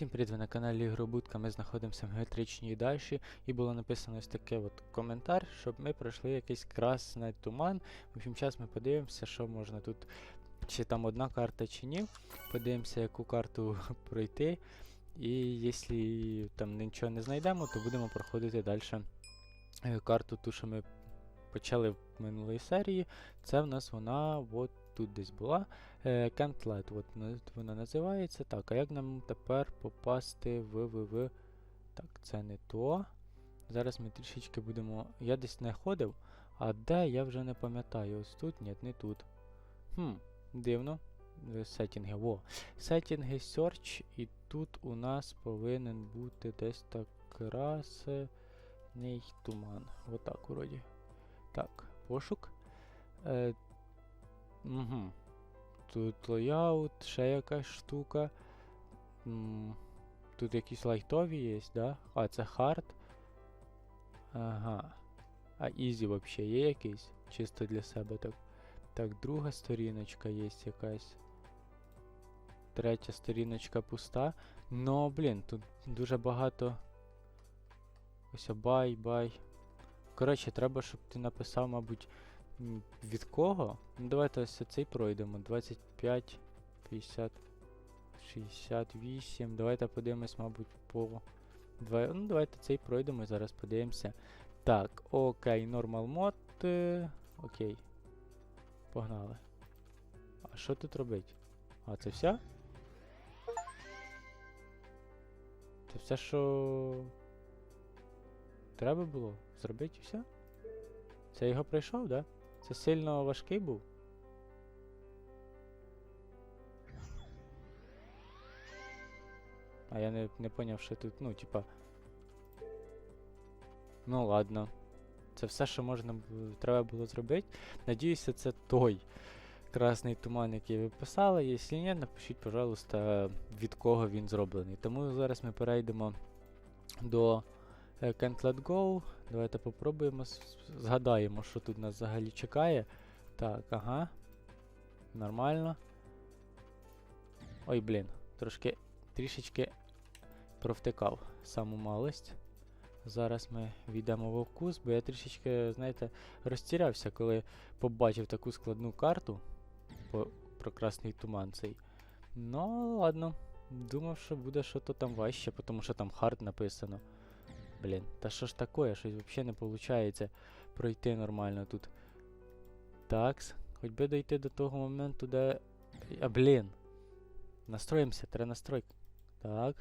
Всім привіт, ви на каналі Ігробудка. Ми знаходимося в геометричній дачі, і було написано ось таке от коментар, щоб ми пройшли якийсь красний туман. В общем, зараз ми подивимося, що можна тут, чи там одна карта, чи ні. Подивимося, яку карту пройти. І якщо там нічого не знайдемо, то будемо проходити далі карту, ту, що ми почали в минулої серії. Це в нас вона от тут десь була. Let, от вона називається. Так, а як нам тепер попасти в, в, в. Так, це не то. Зараз ми трішечки будемо. Я десь не ходив, а де я вже не пам'ятаю. Ось тут, ні, не тут. Хм, дивно. Е, Сеттінги. Во. Сеттінги Search, і тут у нас повинен бути десь так красний туман. Отак вроді. Так, пошук. Е, угу. Тут лояут, ще якась штука. Тут якісь лайтові є, да? А, це хард. Ага. А ізі взагалі є якийсь? Чисто для себе так. Так, друга сторіночка є якась. Третя сторіночка пуста. Ну, блін, тут дуже багато. Ось бай, бай. Коротше, треба, щоб ти написав, мабуть, від кого? Ну, давайте ось цей пройдемо. 25, 50, 68. Давайте подивимось, мабуть, по. Два... Ну, давайте цей пройдемо і зараз подивимося. Так, окей, normal mod. е, Окей. Погнали. А що тут робить? А, це все? Це все, що. Треба було зробити і все? Це його пройшов, да? Це сильно важкий був? А я не, не поняв, що тут, ну, типа. Ну ладно. Це все, що можна треба було зробити. Надіюся, це той красний туман, який ви писали. Якщо ні, напишіть, пожалуйста, від кого він зроблений. Тому зараз ми перейдемо до е, Can't Let Go. Давайте попробуємо, згадаємо, що тут нас взагалі чекає. Так, ага. Нормально. Ой, блін, трошки трішечки провтикав саму малость. Зараз ми війдемо в вкус, бо я трішечки, знаєте, розтірявся, коли побачив таку складну карту по, про красний туман цей. Ну, ладно. Думав, що буде щось там важче, тому що там хард написано. Блін, та що ж таке, щось взагалі не виходить пройти нормально тут. Такс, хоч би дойти до того моменту, де. А блін. Настроїмося, треба настройки. Так,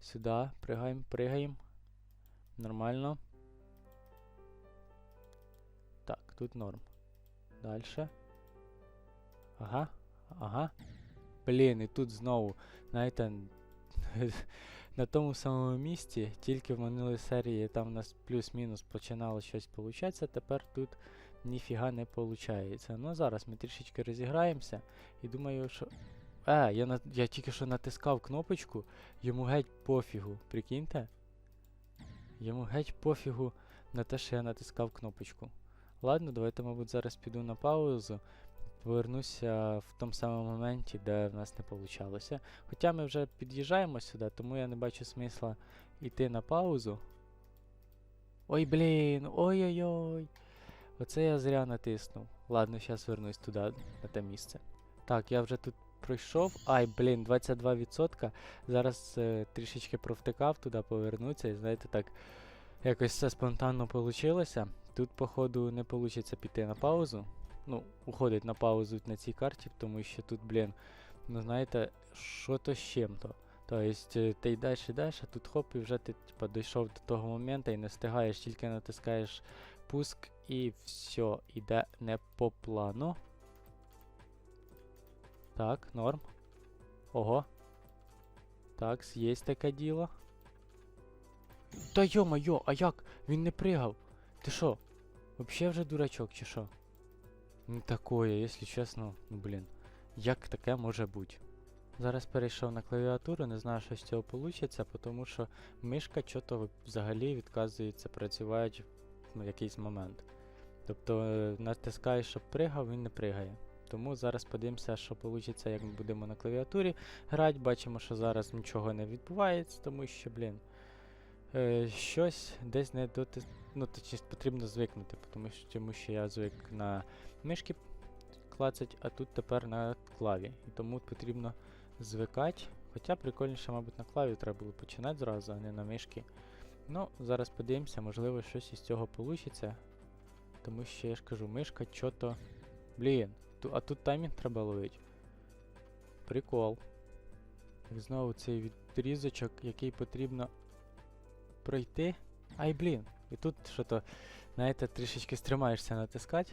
сюди, пригаємо, пригаємо. Нормально. Так, тут норм. Дальше. Ага, ага. Блін, і тут знову, знаєте, на тому самому місці, тільки в минулій серії там у нас плюс-мінус починало щось получатися, тепер тут ніфіга не виходить. Ну зараз ми трішечки розіграємося і думаю, що. А, я, на... я тільки що натискав кнопочку, йому геть пофігу, прикиньте? Йому геть пофігу на те, що я натискав кнопочку. Ладно, давайте, мабуть, зараз піду на паузу. Повернуся в тому самому моменті, де в нас не вийшло. Хоча ми вже під'їжджаємо сюди, тому я не бачу смисла йти на паузу. Ой, блін, ой-ой-ой. Оце я зря натиснув. Ладно, зараз вернусь туди, на те місце. Так, я вже тут пройшов. Ай, блін, 22%. Зараз е, трішечки провтикав туди, повернуться. І знаєте, так якось все спонтанно вийшло. Тут, походу, не вийде піти на паузу. Ну, уходить на паузу на цій карті, тому що тут, блін, ну знаєте, що то з чим-то. Тобто ти йдеш, йдеш, а тут хоп, і вже ти типа, дійшов до того моменту і не встигаєш, тільки натискаєш пуск і все, іде не по плану. Так, норм. Ого. Так, є таке діло. Та йо-моє, а як? Він не пригав. Ти що? Вообще вже дурачок чи що? Не такое, якщо чесно, ну блін. Як таке може бути? Зараз перейшов на клавіатуру, не знаю, що з цього вийде, тому що мишка чого-то взагалі відказується працювати в якийсь момент. Тобто е, натискаєш, щоб пригав, він не пригає. Тому зараз подивимося, що вийде, як ми будемо на клавіатурі грати. Бачимо, що зараз нічого не відбувається, тому що, блін, е, щось десь не дотис... Ну, точніше, потрібно звикнути, тому що, тому що я звик на мишки клацать, а тут тепер на клаві. І тому потрібно звикати. Хоча прикольніше, мабуть, на клаві треба було починати зразу, а не на мишки. Ну, зараз подивимося, можливо, щось із цього вийде. Тому що я ж кажу, мишка чо-то. Блін, ту, а тут таймінг треба ловити. Прикол. Знову цей відрізочок, який потрібно пройти. Ай, блін. І тут що-то, знаєте, трішечки стримаєшся натискати.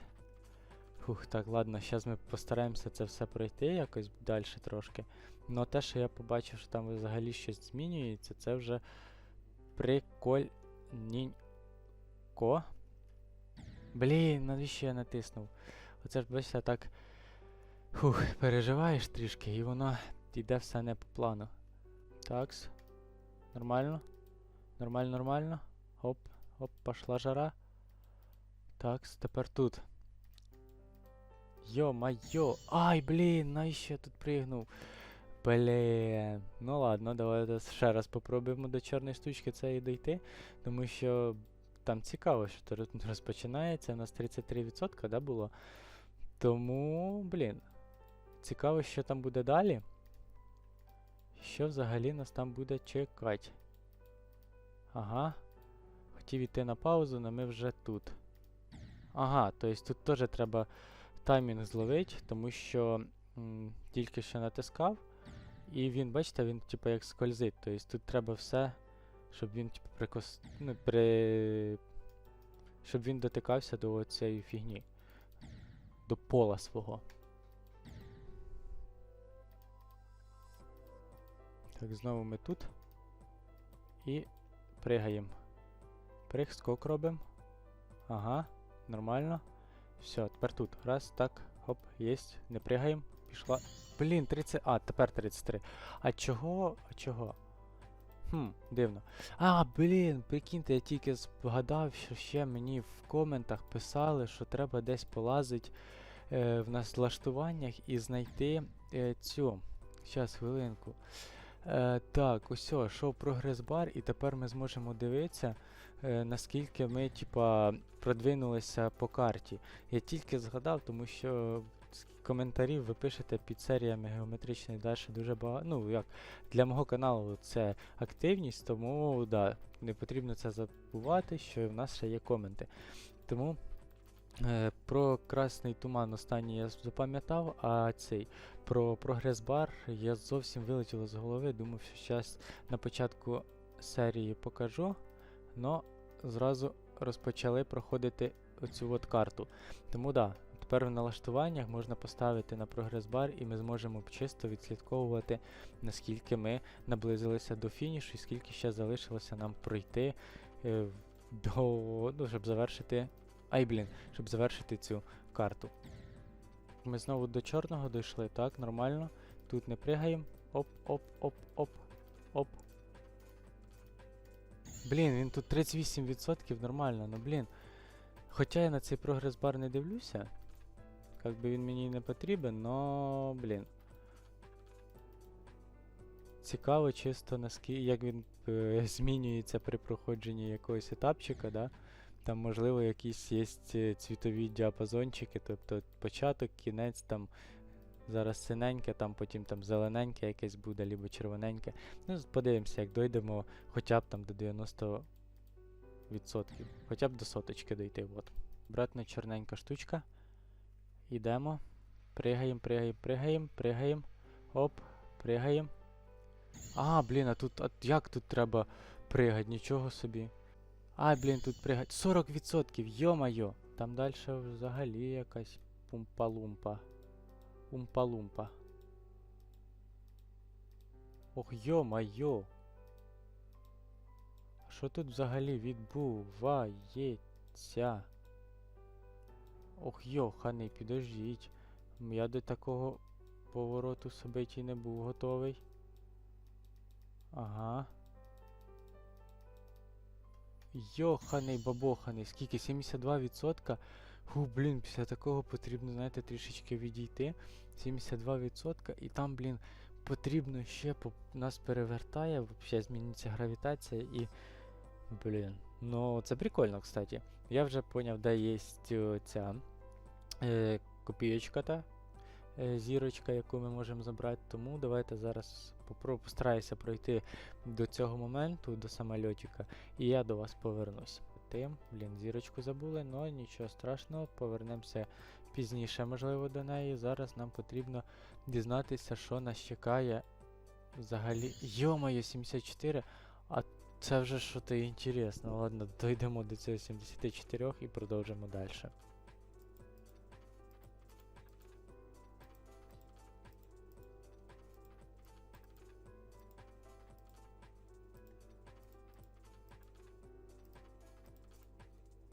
Фух, так, ладно, зараз ми постараємося це все пройти якось далі трошки. Но те, що я побачив, що там взагалі щось змінюється, це вже прикольненько. Блін, навіщо я натиснув? Оце ж бачите, так. Фух, переживаєш трішки, і воно йде все не по плану. Такс. Нормально. Нормально, нормально. Оп, оп, пошла жара. Такс, тепер тут. Йо-майо! Ай, блін, навіщо я тут пригнув? Блін. Ну ладно, давайте ще раз попробуємо до чорної штучки цієї дійти. Тому що там цікаво, що роз- розпочинається. У нас 33%, да, було. Тому, блін. Цікаво, що там буде далі. Що взагалі нас там буде чекати? Ага. Хотів іти на паузу, але ми вже тут. Ага, тобто тут теж треба таймінг зловити, тому що тільки що натискав. І він, бачите, він типу як скользить. Тобто тут треба все, щоб він типу, прикос... ну, при... щоб він дотикався до цієї фігні. До пола свого. Так, знову ми тут. І пригаємо. Приг, скок робимо. Ага, нормально. Все, тепер тут. Раз, так, хоп, єсть. Не пригаємо. Пішла. Блін, 30. А, тепер 33. А чого? А чого? Хм, дивно. А, блін, прикиньте, я тільки згадав, що ще мені в коментах писали, що треба десь полазити е, в налаштуваннях і знайти е, цю. Щас, хвилинку. Е, так, ось, шоу прогрес бар, і тепер ми зможемо дивитися, е, наскільки ми, типа, продвинулися по карті. Я тільки згадав, тому що коментарів ви пишете під серіями геометричної далі дуже багато. Ну, як для мого каналу це активність, тому да, не потрібно це забувати, що в нас ще є коменти. Тому про красний туман останній я запам'ятав, а цей про прогрес-бар я зовсім вилетіло з голови. Думав, що зараз на початку серії покажу, но зразу розпочали проходити оцю от карту. Тому да, тепер в налаштуваннях можна поставити на прогрес-бар, і ми зможемо чисто відслідковувати, наскільки ми наблизилися до фінішу і скільки ще залишилося нам пройти е, до, ну, щоб завершити. Ай, блін, щоб завершити цю карту. Ми знову до чорного дійшли, так, нормально. Тут не пригаємо. Оп, оп. Блін, він тут 38% нормально, ну блін. Хоча я на цей прогрес-бар не дивлюся. Як би він мені не потрібен, но, блін. Цікаво чисто наскільки, як він е, змінюється при проходженні якогось етапчика, да? Там, можливо, якісь є е, цвітові діапазончики, тобто початок, кінець, там зараз синеньке, там потім там зелененьке якесь буде, або червоненьке. Ну, подивимося, як дойдемо хоча б там до 90%. Хоча б до соточки дойти. От. Братна чорненька штучка. Ідемо. Пригаємо, пригаємо, пригаємо, пригаємо. Оп, пригаємо. А, блін, а тут. А як тут треба пригати? Нічого собі. Ай, блін, тут пригать. 40%, йо-майо. Там далі взагалі якась пумпа-лумпа. Умпа-лумпа. Ох, йо-майо. Що тут взагалі відбувається? Ох, йоханий, підождіть. Я до такого повороту собиті не був готовий. Ага. Йоханий бабоханий, скільки? 72%? Ху, блін, після такого потрібно, знаєте, трішечки відійти. 72%, і там, блін, потрібно ще по нас перевертає, взагалі зміниться гравітація і. Блін. Ну, це прикольно, кстати. Я вже поняв, де є ця е, копійочка та е, зірочка, яку ми можемо забрати. Тому давайте зараз постараюся пройти до цього моменту, до самольотика, і я до вас повернусь. Тим, блін, зірочку забули, але нічого страшного, повернемося пізніше, можливо, до неї. Зараз нам потрібно дізнатися, що нас чекає взагалі. Йо-моє, 74, а це вже що-то інтересне. Ладно, дойдемо до цього 74 і продовжимо далі.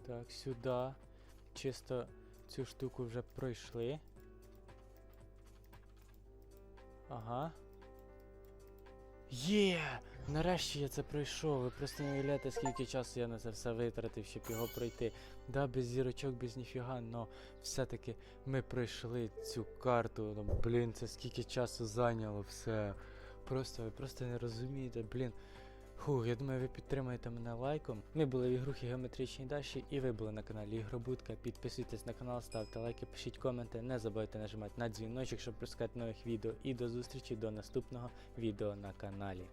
Так, сюди. Чисто цю штуку вже пройшли. Ага. Є! Нарешті я це пройшов. Ви просто не уявляєте, скільки часу я на це все витратив, щоб його пройти. Да, без зірочок, без ніфіга, но все-таки ми пройшли цю карту. Ну, блін, це скільки часу зайняло все. Просто ви просто не розумієте, блін. Фух, я думаю, ви підтримаєте мене лайком. Ми були в ігрухі Геометричні Даші і ви були на каналі Ігробудка. Підписуйтесь на канал, ставте лайки, пишіть коменти, не забувайте нажимати на дзвіночок, щоб пропускати нових відео. І до зустрічі до наступного відео на каналі.